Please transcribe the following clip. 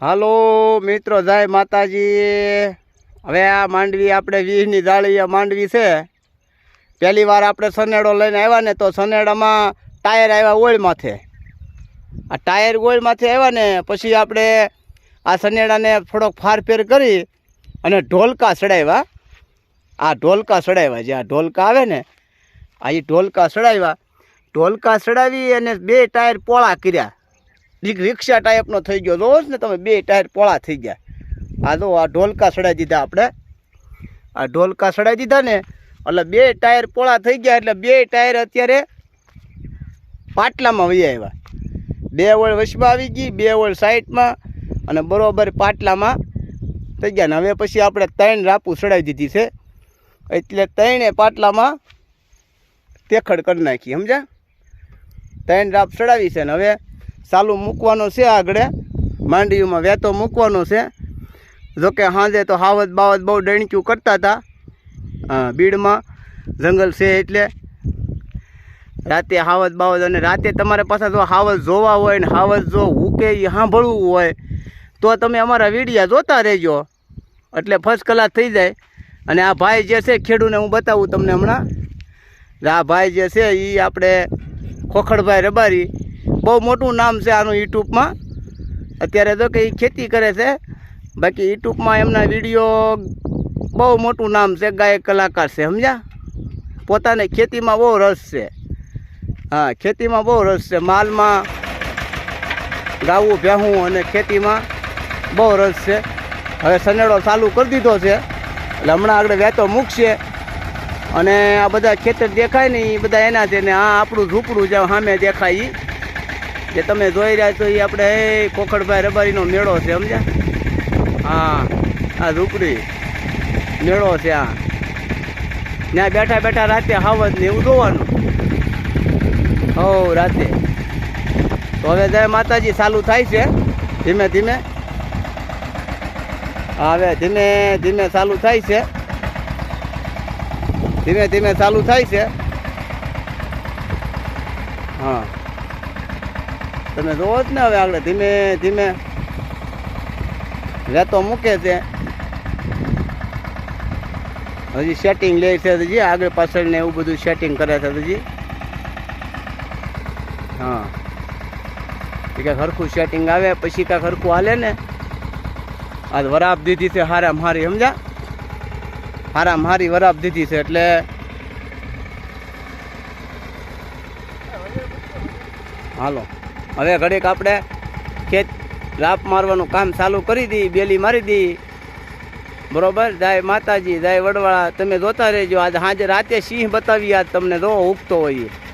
હાલો, મિત્રો, જય માતાજી. હવે આ માંડવી આપણે વીસની જાળી માંડવી છે. પહેલી વાર આપણે સનેડો લઈને આવ્યા ને તો સનેડામાં ટાયર આવ્યા ઓળ માથે આ ટાયર ઓળ માથે આવ્યા ને પછી આપણે આ સનેડાને થોડોક ફારફેર કરી અને ઢોલકા ચડાવ્યા આ ઢોલકા ચડાવ્યા જે આ ઢોલકા આવે ને, આ એ ઢોલકા ચડાવ્યા ઢોલકા ચડાવી અને બે ટાયર પોળા કર્યા. રિક્ષા ટાઈપનો થઈ ગયો. જોવો ને તમે બે ટાયર પોળા થઈ ગયા. આ જો આ ઢોલકા ચડાવી દીધા આપણે. આ ઢોલકા સડાઈ દીધા ને, એટલે બે ટાયર પોળા થઈ ગયા, એટલે બે ટાયર અત્યારે પાટલામાં વહી આવ્યા. બે ઓળ વચમાં આવી ગઈ, બે ઓળ સાઈડમાં, અને બરોબર પાટલામાં થઈ ગયા. ને હવે પછી આપણે ત્રણ રાપુ ચડાવી દીધી છે. એટલે ત્રણે પાટલામાં તેખડ કરી નાખી, સમજ્યા? ત્રણ રાપ ચડાવી છે ને હવે ચાલુ મૂકવાનો છે આગળ. માંડવીમાં વેતો મૂકવાનો છે. જોકે સાંજે તો હાવત બાવત બહુ ડણક્યું કરતા હતા બીડમાં જંગલ છે એટલે રાતે હાવત બાવત અને રાતે તમારે પાછા જો હાવત જોવા હોય ને હાવત જો હુકે એ સાંભળવું હોય, તો તમે અમારા વિડીયા જોતા રહેજો. એટલે ફર્સ્ટ કલાક થઈ જાય. અને આ ભાઈ જે છે ખેડૂને હું બતાવું તમને હમણાં. આ ભાઈ જે છે એ આપણે ખોખડભાઈ રબારી. બહુ મોટું નામ છે આનું યુટ્યુબમાં. અત્યારે તો કે એ ખેતી કરે છે. બાકી યુટ્યુબમાં એમના વીડિયો બહુ મોટું નામ છે, ગાયક કલાકાર છે, સમજ્યા? પોતાને ખેતીમાં બહુ રસ છે. હા, ખેતીમાં બહુ રસ છે. માલમાં ગાવું, ભેહું અને ખેતીમાં બહુ રસ છે. હવે સનેડો ચાલુ કરી દીધો છે. એટલે હમણાં આગળ વહેતો મૂકશે. અને આ બધા ખેતર દેખાય ને એ બધા એના છે ને આ આપણું ઝૂંપડું જે સામે દેખાય ઈ. જે તમે જોઈ રહ્યા છો એ આપણે, એ કોખડભાઈ રબારીનો મેળો છે, સમજ્યા? હા, આ ઝૂંપડી મેળો છે આ. ત્યાં બેઠા બેઠા રાતે હાવજ ને એવું જોવાનું. હો રાતે. તો હવે જય માતાજી, ચાલુ થાય છે. ધીમે ધીમે. હવે ધીમે ધીમે ચાલુ થાય છે. ધીમે ધીમે ચાલુ થાય છે. હા. તમે જોવો જ ને હવે આગળ ધીમે ધીમે. રેતો મૂકે છે. હજી સેટિંગ લે છે હજી, આગળ પાછળ ને એવું બધું સેટિંગ કરે છે હજી. હા. એ હરખું સેટિંગ આવે, પછી કાંઈક હરખું હાલે ને. આ વરાપ દીધી છે હારામ હારી સમજા હારી વરાપ દીધી છે એટલે હાલો. હવે ઘડીક આપણે ખેત રાપ મારવાનું કામ ચાલુ કરી દી, બેલી મારી દી. બરોબર? જય માતાજી, જય વડવાળા, તમે જોતા રહેજો. આજે સાંજે રાતે સિંહ બતાવી આજ તમને જો ઉગતો હોય. એ.